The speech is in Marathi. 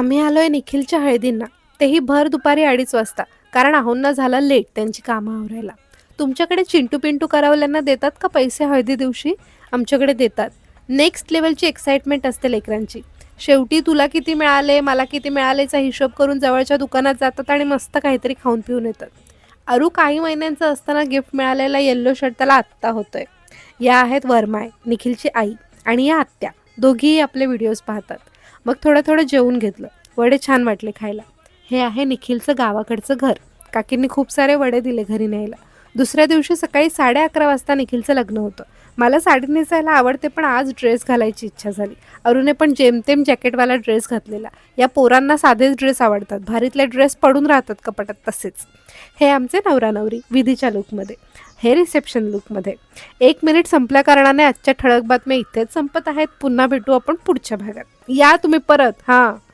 आम्ही आलोय निखिलच्या हळदींना. तेही भर दुपारी अडीच वाजता. कारण आहोंना झालं लेट त्यांची कामं आवरायला. तुमच्याकडे चिंटू पिंटू करावल्यांना देतात का पैसे हळदी दिवशी? आमच्याकडे देतात. नेक्स्ट लेवलची एक्साइटमेंट असते लेकरांची. शेवटी तुला किती मिळाले मला किती मिळालेचा हिशोब करून जवळच्या दुकानात जातात आणि मस्त काहीतरी खाऊन पिऊन येतात. अरू काही महिन्यांचं असताना गिफ्ट मिळालेला येल्लो शर्ट त्याला आत्ता होतोय. या आहेत वर्माय निखिलची आई आणि या आत्या. दोघीही आपले व्हिडिओज पाहतात. मग थोडं थोडं जेवून घेतलं. वडे छान वाटले खायला. हे आहे निखिलचं गावाकडचं घर. काकींनी खूप सारे वडे दिले घरी न्यायला. दुसऱ्या दिवशी सकाळी साडे अकरा वाजता निखिलचं लग्न होतं. मला साडी नेसायला आवडते पण आज ड्रेस घालायची इच्छा झाली. अरुणे पण जेमतेम जॅकेटवाला ड्रेस घातलेला. या पोरांना साधेच ड्रेस आवडतात. भारीतले ड्रेस पडून राहतात कपाटात तसेच. हे आमचे नवरा नवरी विधीच्या लुकमध्ये. हे रिसेप्शन लुकमध्ये. एक मिनिट संपल्या कारणाने आजच्या ठळक बातम्या इथेच संपत आहेत. पुन्हा भेटू आपण पुढच्या भागात. या तुम्ही परत. हां.